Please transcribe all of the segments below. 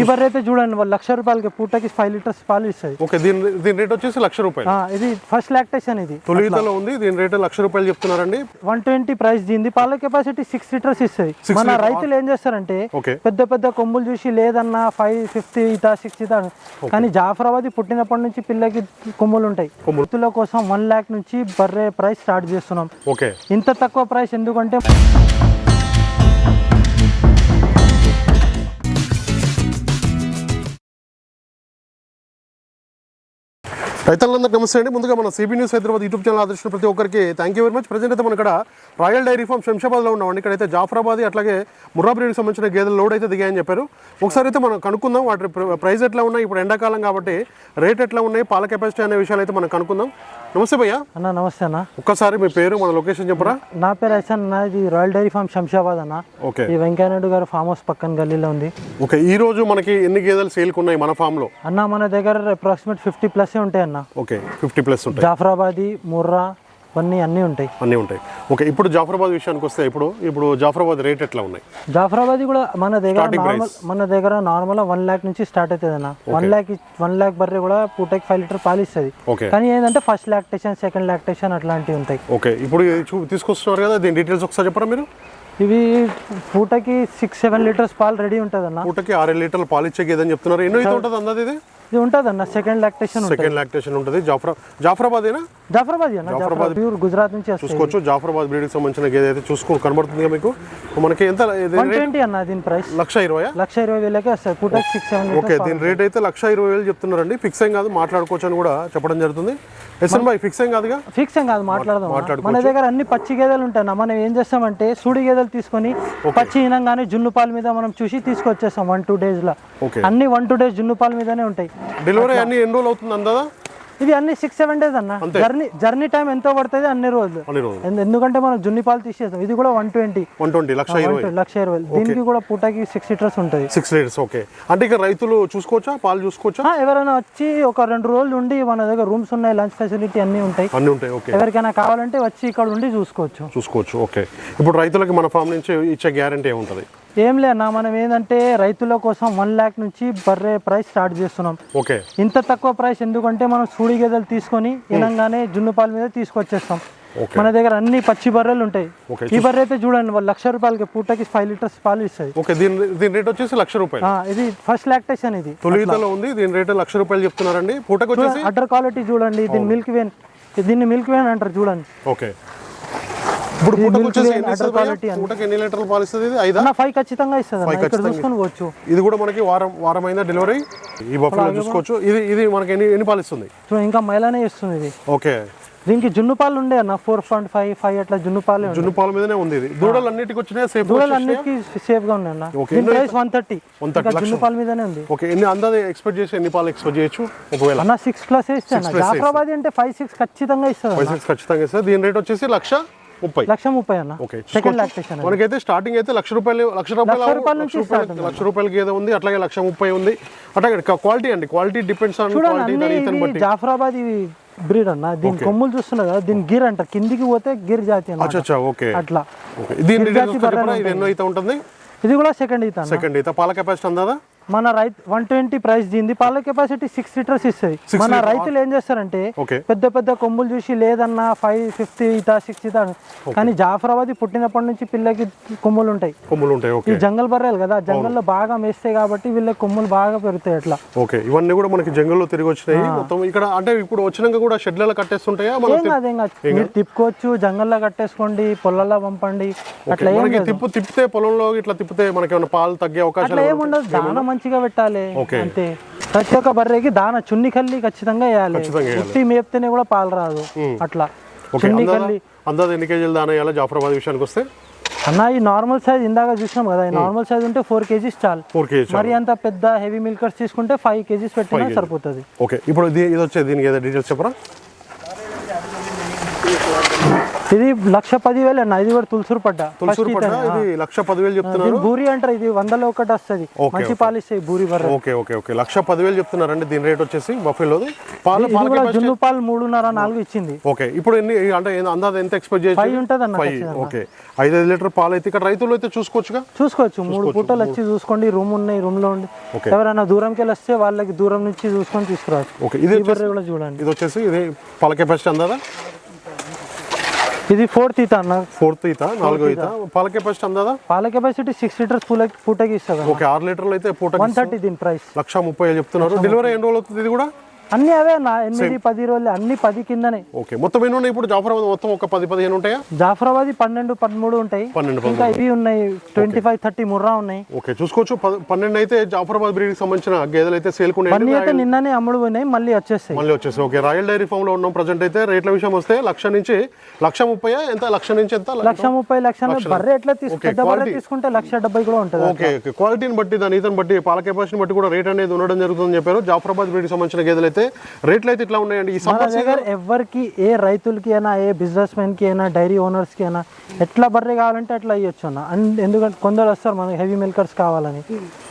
ఈ బర్రె అయితే చూడండి వాళ్ళు లక్ష రూపాయలకి పూటకి ఫైవ్ లీటర్స్ పాలు ఇస్తుంది ఓకే దీని దీని రేట్ వచ్చేసి లక్ష రూపాయలు. ఇది ఫస్ట్ లాక్టేషన్ ఇది. తొలితలో ఉంది దీని రేట్ లక్ష రూపాయలు చెప్తున్నారండి. వన్ ట్వంటీ ప్రైస్ దీనిది. పాల కెపాసిటీ సిక్స్ లీటర్స్ Six మన. రైతులు ఏం చేస్తారంటే పెద్ద పెద్ద కొమ్ములు చూసి లేదన్నా ఫైవ్ ఫిఫ్టీ ఇతా సిక్స్ ఇతా కానీ జాఫరాబాద్ పుట్టినప్పటి నుంచి పిల్లకి కొమ్ములు ఉంటాయి. కొమ్ములు. రైతుల కోసం వన్ ల్యాక్ నుంచి బర్రె ప్రైస్ స్టార్ట్ చేస్తున్నాం. ఓకే. ఇంత తక్కువ ప్రైస్ ఎందుకంటే రైతులందరికీ నమస్తే అండి. ముందుగా మన CB news Hyderabad YouTube channel ఆదర్శించిన ప్రతి ఒక్కరికి thank you very much present అయితే మన ఇక్కడ రాయల్ డైరీ ఫార్మ్ శంషాబాద్లో ఉన్నామండి. ఇక్కడైతే జాఫరాబాద్ అట్లాగే ముర్రా బ్రీడ్కి సంబంధించిన గేదెలు లోడ్ అయితే దిగాయని చెప్పారు. ఒకసారి అయితే మనం కనుక్కుందాం వాటి ప్ర- ప్రైస్ ఎట్లా ఉన్నాయి ఇప్పుడు ఎండాకాలం కాబట్టి రేట్ ఎట్లా ఉన్నాయి పాల కెపాసిటీ అనే విషయాలు అయితే మనం కనుక్కుందాం. నమస్తే భయ్య. అన్న నమస్తే అన్న. ఒక్కసారి మీ పేరు మన లొకేషన్ చెప్పరా? నా పేరు ఐసన్ అన్న ఇది రాయల్ డైరీ ఫార్మ్ శంషాబాద్ అన్న. ఓకే. ఈ వెంకయ్యనాయుడు గారు ఫామ్ హౌస్ పక్కన గల్లీలో ఉంది. ఓకే ఈ రోజు మనకి ఎన్ని గేదెలు సేల్కి ఉన్నాయి మన ఫామ్లో అన్న మన దగ్గర అప్రాక్సిమేట్ ఫిఫ్టీ ప్లస్ ఉంటాయి అన్న ఓకే ఫిఫ్టీ ప్లస్ ఉంటాయి. జాఫరాబాదీ ముర్రా ఇవన్నీ అన్నీ ఉంటాయి. అన్నీ ఉంటాయి. ఓకే ఇప్పుడు జాఫరాబాద్ విషయానికి వస్తే ఇప్పుడు ఇప్పుడు జాఫరాబాద్ రేట్ ఎట్లా ఉన్నాయి? జాఫరాబాద్ కూడా మన దగ్గర నార్మల్ మన దగ్గర నార్మల్ వన్ ల్యాక్ నుంచి స్టార్ట్ అవుతుంది అన్న. వన్ ల్యాక్ వన్ ల్యాక్ బర్రె కూడా పూటకి ఫైవ్ లీటర్ పాలు ఇస్తుంది. ఓకే కానీ ఏంటంటే ఫస్ట్ లాక్టేషన్ సెకండ్ లాక్టేషన్ అట్లాంటివి ఉంటాయి. ఓకే ఇప్పుడు తీసుకొస్తున్నారు కదా దీని డీటెయిల్స్ ఒకసారి చెప్పరా మీరు? ఇవి పూటకి సిక్స్ సెవెన్ లీటర్స్ పాలు రెడీ ఉంటుంది అన్న పూటకి ఆరేడు లీటర్లు పాలు ఇచ్చే గేదని చెప్తున్నారు. ఎన్నో ఉంటుంది అందది ఇది? ఇది ఉంటుంది అన్న సెకండ్ లాక్టేషన్ సెకండ్ లాక్టేషన్ ఉంటుంది. జాఫరా జాఫరాబాద్ అయినా జాఫరాబాద్ జాఫరాబాద్ ప్యూర్ గుజరాత్ నుంచి చూసుకోవచ్చు. జాఫరాబాద్ బ్రీడ్కి సంబంధించిన గేదె అయితే చూసుకో కనబడుతుంది మీకు? మనకి ఎంత ట్వంటీ అన్న దీని ప్రైస్ లక్ష ఇరవై లక్ష ఇరవై వేలకే వస్తాయి. పూటకి సిక్స్ సెవెన్ ఓకే దీని రేట్ అయితే లక్ష ఇరవై వేలు చెప్తున్నారండి. ఫిక్స్ ఏం కాదు మాట్లాడుకోవచ్చు అని కూడా చెప్పడం జరుగుతుంది. ఫిక్స్ ఏం కాదుగా? ఫిక్స్ ఏం కాదు మాట్లాడదాం మన దగ్గర అన్ని పచ్చి గేదెలు ఉంటాయి. మనం ఏం చేస్తామంటే సూడి గేదెలు తీసుకొని పచ్చి ఇనంగానే జున్ను పాల మీద మనం చూసి తీసుకొచ్చేస్తాం వన్ టూ డేస్లో అన్ని వన్ టూ డేస్ జున్ను పాల మీదనే ఉంటాయి. డెలివరీ అన్ని ఎన్ని రోజులు అవుతుంది అందా ఇవి అన్ని సిక్స్ సెవెన్ డేస్ అన్న. జర్నీ జర్నీ టైం ఎంతో పడుతుంది అన్ని రోజులు. అన్ని రోజులు. ఎందు- ఎందుకంటే మనం జున్ని పాలు తీసేస్తాం. ఇది కూడా వన్ ట్వంటీ వన్ ట్వంటీ లక్ష ఇరవై. లక్ష ఇరవై. దీనికి కూడా పూటకి సిక్స్ లీటర్స్ ఉంటుంది. Six litres okay. అంటే ఇక రైతులు చూసుకోవచ్చా? పాలు చూసుకోవచ్చా? ఎవరైనా వచ్చి ఒక రెండు రోజులు ఉండి మన దగ్గర రూమ్స్ ఉన్నాయి లంచ్ ఫెసిలిటీ అన్నీ ఉంటాయి. అన్నీ ఉంటాయి ఓకే. ఎవరికైనా కావాలంటే వచ్చి ఇక్కడ ఉండి చూసుకోవచ్చు. చూసుకోవచ్చు ఓకే. ఇప్పుడు రైతులకి మన ఫామ్ నుంచి ఇచ్చే గ్యారంటీ ఏముంటుంది? ఏం లేనా మనం ఏంటంటే రైతుల కోసం వన్ ల్యాక్ నుంచి బర్రె ప్రైస్ స్టార్ట్ చేస్తున్నాం. ఓకే. ఇంత తక్కువ ప్రైస్ ఎందుకంటే మనం సూడి గేదెలు తీసుకొని ఇనంగానే జున్ను పాల మీద తీసుకొచ్చేస్తాం. మన దగ్గర అన్ని పచ్చి బర్రెలు ఉంటాయి. ఈ బర్రె అయితే చూడండి వాళ్ళు లక్ష రూపాయలకి పూటకి ఫైవ్ లీటర్స్ పాలు ఇస్తుంది ఓకే దీని దీని రేట్ వచ్చేసి లక్ష రూపాయలు. ఇది ఫస్ట్ లాక్టేషన్ ఇది. ఉంది దీని రేట్ లక్ష రూపాయలు చెప్తున్నారండి. పూటకు వచ్చేసి అడ్డర్ క్వాలిటీ చూడండి దీని మిల్క్ వేన్ దీన్ని మిల్క్ వేన్ అంటారు చూడండి. ఓకే. ఇప్పుడు పూటకు ఎన్ని లీటర్లు పాలు ఇస్తుంది ఇది? ఐదా? అన్న ఫైవ్ ఖచ్చితంగా ఇస్తుంది ఇక్కడ చూసుకొని పోవచ్చు. ఇది కూడా మనకి వారం వారం అయిందా డెలివరీ ఈ బఫెలో చూసుకోవచ్చు. ఇది ఇది మనకి ఎన్ని ఎన్ని పాలు ఇస్తుంది ఇంకా మైలానే ఇస్తుంది ఇది. ఓకే. దీనికి జున్ను పాలు ఉండే అన్న ఫోర్ పాయింట్ ఫైవ్ ఫైవ్ అట్లా జున్ను పాలే జున్ను పాల మీదనే ఉంది ఇది. దూడలు అన్నిటికి వచ్చినాయి? సేఫ్ దూడలు అన్నిటికీ సేఫ్గా ఉన్నాయి అన్న ఓకే, దీని ప్రైస్ వన్ థర్టీ 130 ఇంకా జున్ను పాల మీదనే ఉంది. ఓకే ఎన్ని అందాది ఎక్స్పెక్ట్ చేసి ఎన్ని పాలు ఎక్స్పెక్ట్ చేయొచ్చు? ఒకవేళ. అన్న సిక్స్ ప్లస్ ఇస్తే జాఫరాబాద్ అంటే ఫైవ్ సిక్స్ ఖచ్చితంగా ఇస్తుంది అన్న. పైసలు ఖచ్చితంగా ఇస్తుంది. దీని రేట్ వచ్చేసి లక్ష ముప్పై. లక్ష ముప్పై అన్న. ఓకే. సెకండ్ లాక్టేషన్ మనకైతే స్టార్టింగ్ అయితే లక్ష రూపాయలు లక్ష రూపాయలు లక్ష రూపాయలకి ఏదో ఉంది అట్లాగే లక్ష ముప్పై ఉంది. అట్లాగే క్వాలిటీ అండి. Quality depends on quality Jafarabad breed అన్న. దీని కొమ్ములు చూస్తున్నారు కదా దీని గిర్ అంటారు. కిందికి పోతే గిర్ జాతి ఓకే. అట్లా. ఇది ఎన్నో అయితే ఉంటుంది? ఇది కూడా సెకండ్ అన్న. సెకండ్ అయితే పాల కెపాసిటీ అందాదా? మన రైతు వన్ ట్వంటీ ప్రైస్ దీనిది పాల కెపాసిటీ సిక్స్ లీటర్స్ ఇస్తుంది. మన రైతులు ఏం చేస్తారంటే పెద్ద పెద్ద కొమ్ములు చూసి లేదన్నా ఫైవ్ ఫిఫ్టీ ఇతా సిక్స్ ఇతా కానీ జాఫరాబాద్ పుట్టినప్పటి నుంచి పిల్లకి కొమ్ములు ఉంటాయి కొమ్ములు ఉంటాయి ఈ జంగల్ బర్రెలు కదా జంగల్లో బాగా మేస్తాయి కాబట్టి వీళ్ళకి కొమ్ములు బాగా పెరుగుతాయి అట్లా. ఓకే. ఇవన్నీ కూడా మనకి జంగల్లో తిరిగి వచ్చినాయి. మొత్తం ఇక్కడ అంటే ఇప్పుడు వచ్చినాక కూడా షెడ్లలో కట్టేస్తుంటాయా? ఏం కాదు ఏం కాదు. మీరు తిప్పుకోవచ్చు జంగల్లో కట్టేసుకోండి పొలాల్లో పంపండి. అట్లా తిప్పు తిప్పితే పొలంలో ఇట్లా తిప్పితే మనకి ఏమైనా పాలు తగ్గే అవకాశాలు అట్లా ఏముండదు దాన మంచిగా పెట్టాలి. అంతే. ప్రతి ఒక్క బర్రెకి దాన చున్ని కల్లి ఖచ్చితంగా వేయాలి. ఉట్టి మేపితేనే కూడా పాలు రాదు. అట్లా. చున్ని కల్లి. అందాదా ఎన్ని కేజీలు దాని వేయాలి? జాఫరాబాద్ విషయానికి వస్తే? అన్న ఈ నార్మల్ సైజ్ ఇందాక చూసినాం కదా ఈ నార్మల్ సైజ్ ఉంటే ఫోర్ కేజీస్ చాలు. ఫోర్ కేజీ మరి అంత పెద్ద హెవీ మిల్కర్స్ తీసుకుంటే ఫైవ్ కేజీస్ పెట్టినా సరిపోతుంది. ఓకే ఇప్పుడు ఇది వచ్చేది దీనికి ఏదో డీటెయిల్స్ చెప్పరా? ఇది లక్ష పదివేలు అన్న ఇది కూడా తులసూరు పడ్డ. తులసూరు పడ్డ? ఇది లక్ష పదివేలు చెప్తున్నారు? బూరి అంటారు ఇది వందలో ఒకటి వస్తుంది. మంచి పాలు ఇస్తాయి బూరి బర్రె. Okay okay okay. లక్ష పదివేలు చెప్తున్నారండి దీని రేట్ వచ్చేసి బఫెలోది. పాలు కూడా జున్ను పాలు మూడున్నర నాలుగు ఇచ్చింది. ఓకే ఇప్పుడు ఎన్ని అంటే అందాజ ఎంత ఎక్స్పెక్ట్ ఫైవ్ చేయొచ్చు ఉంటుంది అన్న ఫైవ్ ఓకే. ఐదు ఐదు లీటర్ పాలు అయితే ఇక్కడ రైతులు అయితే చూసుకోవచ్చుగా? చూసుకోవచ్చు మూడు పూటలు వచ్చి చూసుకోండి రూమ్ ఉన్నాయి రూమ్లో ఉండి ఎవరైనా దూరంకి వెళ్ళి వస్తే వాళ్ళకి దూరం నుంచి చూసుకొని తీసుకురావచ్చు. ఓకే ఇది కూడా చూడండి. ఇది వచ్చేసి ఇది పాల కెపాసిటీ అందాదా ఇది ఫోర్త్ ఈత అన్న. ఫోర్త్ ఈత నాలుగో ఈత. పాల కెపాసిటీ అందాదా? పాల కెపాసిటీ సిక్స్ లీటర్స్ పూల పూటకి ఇస్తుంది ఓకే ఆరు లీటర్లు అయితే పూట వన్ థర్టీ దీని ప్రైస్. లక్ష ముప్పై చెప్తున్నారు. డెలివరీ ఎన్ని రోజులు అవుతుంది ఇది కూడా? అన్ని అవే అన్న. ఎనిమిది పది రోజులు అన్ని పది కిందనే. ఓకే. మొత్తం ఎన్ని ఉన్నాయి ఇప్పుడు జాఫరాబాద్? మొత్తం ఒక పది పదిహేను ఉంటాయా? జాఫరాబాద్ పన్నెండు పదమూడు ఉంటాయి. పన్నెండు ఇంకా ఇవి ఉన్నాయి. ట్వంటీ ఫైవ్ థర్టీ ముర్రా ఉన్నాయి. ఓకే చూసుకోవచ్చు. పన్నెండు అయితే జాఫరాబాద్ బ్రీడ్కి సంబంధించిన గేదెలు అయితే సేల్కున్నాయి అన్ని అయితే నిన్ననే అమ్ముడు పోయినాయి మళ్ళీ వచ్చేస్తాయి. మళ్ళీ వచ్చేసి ఓకే రాయల్ డైరీ ఫామ్లో ఉన్నాం ప్రజెంట్ అయితే. రేట్ల విషయం వస్తే లక్ష నుంచి లక్ష ముప్పై ఎంత? లక్ష నుంచి ఎంత? లక్ష ముప్పై లక్షలు బర్రె ఎట్లా తీసుకుంటే లక్ష డెబ్బై కూడా ఉంటుంది ఓకే క్వాలిటీని బట్టి దాని ఈతని బట్టి పాల కెపాసిటీని బట్టి కూడా రేట్ అనేది ఉండడం జరుగుతుందని చెప్పారు. జాఫరాబాద్ బ్రీడ్కి సంబంధించిన గేదెలు అయితే రేట్లు అయితే ఇట్లా ఉన్నాయండి. ఈ దగ్గర ఎవరికి ఏ రైతులకి అయినా ఏ బిజినెస్కి అయినా డైరీ ఓనర్స్కి అయినా ఎట్లా బర్రె కావాలంటే అట్లా ఇవ్వచ్చు అన్న. అండ్ ఎందుకంటే కొందరు వస్తారు మనకి హెవీ మిల్కర్స్ కావాలని.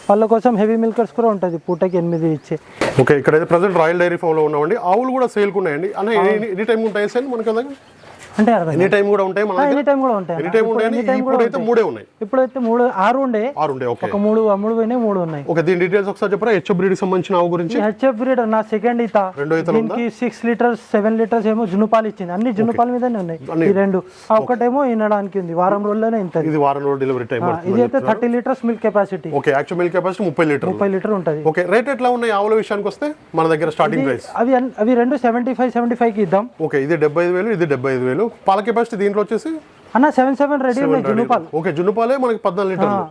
వాళ్ళ కోసం హెవీ మిల్కర్స్ కూడా ఉంటుంది పూటకి ఎనిమిది ఇచ్చే. ఓకే ఇక్కడైతే ప్రజెంట్ రాయల్ డైరీ ఫామ్లో ఉన్నామండి. ఆవులు కూడా సేల్కు ఉన్నాయండి. అంటే ఎనీ- టైం ఉంటాయి సార్ మనకి అంటే ఎనీ టైం కూడా ఉంటాయి మన ఎనీ టైం కూడా ఉంటాయి. ఎనీ. టైం ఉంటాయని ఎనీ టైం కూడా ఇప్పుడైతే మూడే ఉన్నాయి. ఇప్పుడైతే మూడు ఆరు ఉండే. ఆరు ఉండే ఓకే. ఒక మూడు అమ్ముడు పోయినాయి మూడు ఉన్నాయి. ఓకే దీని డీటెయిల్స్ ఒకసారి చెప్పరా? హెచ్ బ్రీడ్ సంబంధించిన ఆవు గురించి? హెచ్ఎఫ్ బ్రీడ్ నా సెకండ్ ఈత. రెండో ఉందా? దీనికి సిక్స్ లీటర్స్ సెవెన్ లీటర్స్ ఏమో జున్నుపాలు ఇచ్చింది. అన్ని జున్నుపాల మీదనే ఉన్నాయి. ఈ రెండు. ఒకటేమో వినడానికి ఉంది. వారం రోజుల్లోనే ఇంతది ఇది వారం రోజులు డెలివరీ టైం ఇది అయితే thirty litres milk capacity okay actual milk capacity ముప్పై లీటర్ ముప్పై లీటర్ ఉంటుంది. ఓకే రేట్ ఎట్లా ఉన్నాయి ఆవుల విషయానికి వస్తే? మన దగ్గర స్టార్టింగ్ ప్రైస్ అవి అవి రెండు సెవెంటీ ఫైవ్ సెవెంటీ ఫైవ్కి ఇద్దాం. ఓకే ఇది డెబ్బై ఐదు వేలు ఇది డెబ్బై ఐదు వేలు పాల కెపాసిటీ దీంట్లో వచ్చేసి? అన్న సెవెన్ సెవెన్ రెడీ ఉన్నాయి జున్నుపాలు ఓకే జున్ను పాలే మనకి పద్నాలుగు లీటర్లు.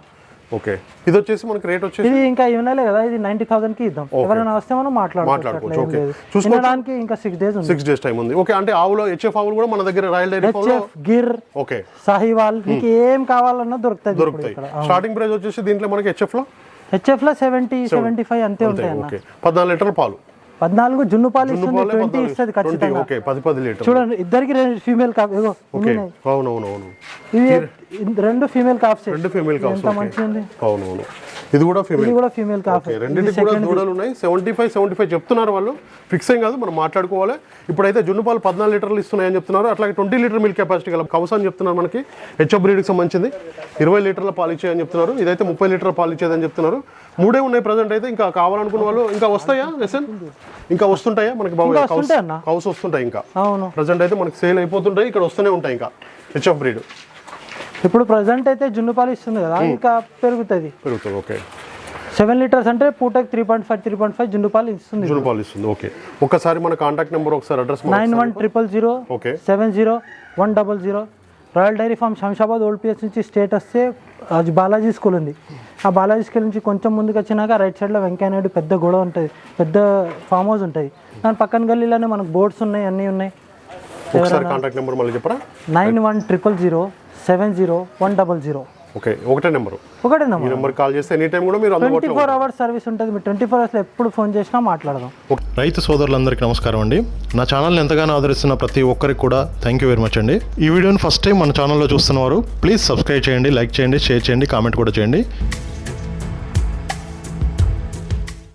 ఓకే. ఇది వచ్చేసి మనకి రేట్ వచ్చేసి ఇది ఇంకా ఇవ్వలే కదా ఇది నైన్టీ థౌసండ్కి ఇద్దాం ఎవరైనా వస్తే మనం మాట్లాడుకోవచ్చు ఓకే. వినడానికి ఇంకా సిక్స్ డేస్ ఉంది. సిక్స్ డేస్ టైం ఉంది. ఓకే అంటే ఆవులో హెచ్ఎఫ్ ఆవులు కూడా మన దగ్గర royal dairy HF Gir okay. Sahiwal మీకు ఏం కావాలన్నా దొరుకుతాయి ఇక్కడ. స్టార్టింగ్ ప్రైస్ వచ్చేసి దీంట్లో మనకి హెచ్ఎఫ్లో హెచ్ఎఫ్లో సెవెంటీ సెవెంటీ ఫైవ్ అంతే ఉంటాయి పద్నాలుగు లీటర్ల పాలు. పద్నాలుగు జున్ను పాలు ఇస్తుంది ట్వంటీ ఇస్తుంది ఖచ్చితంగా. ఓకే పది పది లీటర్ చూడండి ఇద్దరికి ఫీమేల్ ఓకే ఇన్ని ఉన్నాయి. అవునవునవును. రెండు ఫీమేల్ కాప్స్ రెండు ఫీమేల్ మంచిగా ఉంది అవునవును. ఇది కూడా ఫీమేల్ ఇది కూడా ఫీమేల్ కాప్ ఓకే రెండింటికి కూడా దూడలు ఉన్నాయి. సెవెంటీ ఫైవ్ సెవెంటీ ఫైవ్ చెప్తున్నారు వాళ్ళు. ఫిక్స్ ఏం కాదు మనం మాట్లాడుకోవాలి. ఇప్పుడైతే జున్ను పాలు పద్నాలుగు లీటర్లు ఇస్తున్నాయని చెప్తున్నారు. అట్లాగే ట్వంటీ లీటర్ మిల్క్ కెపాసిటీ గల కవస అని చెప్తున్నారు మనకి. హెచ్ఎఫ్ బ్రీడ్కి సంబంధించింది. ఇరవై లీటర్ల పాలు ఇచ్చాయని చెప్తున్నారు. ఇదైతే ముప్పై లీటర్ల పాలు ఇచ్చేదని చెప్తున్నారు. మూడే ఉన్నాయి ప్రజెంట్ అయితే. ఇంకా కావాలనుకున్న వాళ్ళు ఇంకా వస్తాయా ఎస్ఎన్ ఇంకా వస్తుంటాయా మనకి ఇంకా కౌస్ వస్తుంటాయి. కౌస్ ఇంకా. అవును. ప్రజెంట్ అయితే మనకి సేల్ అయిపోతుంటాయి. ఇక్కడ వస్తూనే ఉంటాయి ఇంకా. హెచ్ఎఫ్ బ్రీడ్ ఇప్పుడు ప్రజెంట్ అయితే జున్ను పాలు ఇస్తుంది కదా ఇంకా పెరుగుతుంది. పెరుగుతుంది ఓకే. సెవెన్ లీటర్స్ అంటే పూటకి three point five three point five జున్ను పాలు ఇస్తుంది. జున్ను పాలు ఇస్తుంది ఓకే. ఒక్కసారి మన కాంటాక్ట్ నెంబర్ ఒకసారి address nine one triple zero okay. Seven zero one double zero royal dairy farm Shamshabad old PS నుంచి స్టేట్ వస్తే అది బాలాజీ స్కూల్ ఉంది. ఆ బాలాజీ స్కూల్ నుంచి కొంచెం ముందుకు వచ్చినాక రైట్ సైడ్లో వెంకయ్య నాయుడు పెద్ద గొడవ ఉంటుంది పెద్ద ఫామ్ హౌస్ ఉంటుంది. దాని పక్కన గల్లీలోనే మనకు బోర్డ్స్ ఉన్నాయి అన్నీ ఉన్నాయి. ఒకసారి కాంటాక్ట్ నెంబర్ మళ్ళీ చెప్పరా? Nine one triple zero seven zero one double zero. Okay ఒకటే నెంబర్. ఒకటే ఈ నెంబర్ నెంబర్ కాల్ చేస్తే ఎనీ టైం కూడా మీరు ట్వంటీ ఫోర్ అవర్స్ సర్వీస్ ఉంటుంది. మీరు ట్వంటీ ఫోర్ అవర్స్లో ఎప్పుడు ఫోన్ చేసినా మాట్లాడదాం. రైతు సోదరులందరికీ నమస్కారం అండి. నా ఛానల్ని ఎంతగానో ఆదరిస్తున్న ప్రతి ఒక్కరికి కూడా థ్యాంక్ యూ వెరీ మచ్ అండి. ఈ వీడియోని ఫస్ట్ టైం మన ఛానల్లో చూస్తున్నవారు ప్లీజ్ సబ్స్క్రైబ్ చేయండి లైక్ చేయండి షేర్ చేయండి కామెంట్ కూడా చేయండి.